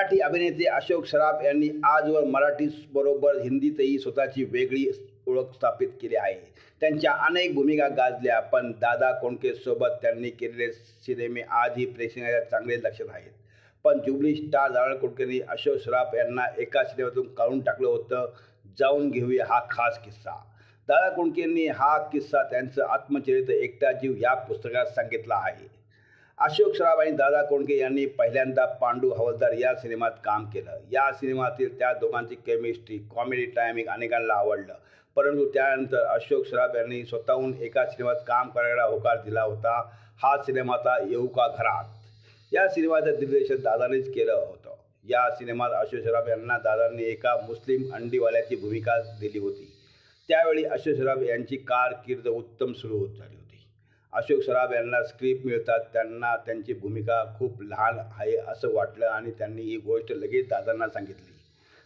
मराठी अभिनेते अशोक सराफ यांनी आजवर मराठी बरोबर हिंदीतही स्वतःची वेगळी ओळख स्थापित केली आहे. त्यांच्या अनेक भूमिका गाजल्या पण दादा कोंडकेसोबत त्यांनी केलेले सिनेमे आजही प्रेक्षकांच्या चांगले लक्षात आहेत. पण जुबली स्टार दादा कोंडकेंनी अशोक सराफ यांना एका सिनेमातून काढून टाकलं होतं जाऊन घेऊया हा खास किस्सा. दादा कोंडकेंनी हा किस्सा त्यांचं आत्मचरित्र एकटा जीव या पुस्तकात सांगितला आहे. अशोक सराफ आणि दादा कोंडके यांनी पहिल्यांदा पांडू हवलदार या सिनेमात काम केलं. या सिनेमातील त्या दोघांची केमिस्ट्री कॉमेडी टायमिंग अनेकांना आवडलं. परंतु त्यानंतर अशोक सराफ यांनी स्वतःहून एका सिनेमात काम करायला होकार दिला होता. हा सिनेमाचा येऊ का घरात? या सिनेमाचं दिग्दर्शन दादानेच केलं होतं. या सिनेमात अशोक सराफ यांना दादांनी एका मुस्लिम अंडीवाल्याची भूमिका दिली होती. त्यावेळी अशोक सराफ यांची कारकीर्द उत्तम सुरू होत. झाली अशोक सराफ यांना स्क्रिप्ट मिळतात. त्यांना त्यांची भूमिका खूप लहान आहे असं वाटलं आणि त्यांनी ही गोष्ट लगेच दादांना सांगितली.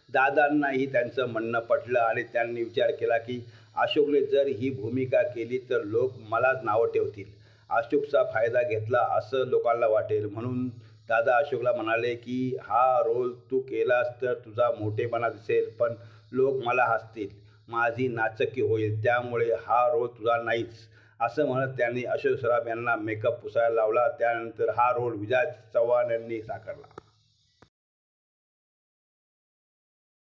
दादांनाही त्यांचं म्हणणं पटलं आणि त्यांनी विचार केला की अशोकने जर ही भूमिका केली तर लोक मलाच नावं ठेवतील. अशोकचा फायदा घेतला असं लोकांना वाटेल. म्हणून दादा अशोकला म्हणाले की हा रोल तू केलास तर तुझा मोठेपणा दिसेल पण लोक मला हसतील. माझी नाचकी होईल. त्यामुळे हा रोल तुझा नाहीच. असं म्हणत त्यांनी अशोक सराफ यांना मेकअप पुसायला लावला. त्यानंतर हा रोल विजय चव्हाण यांनी साकारला.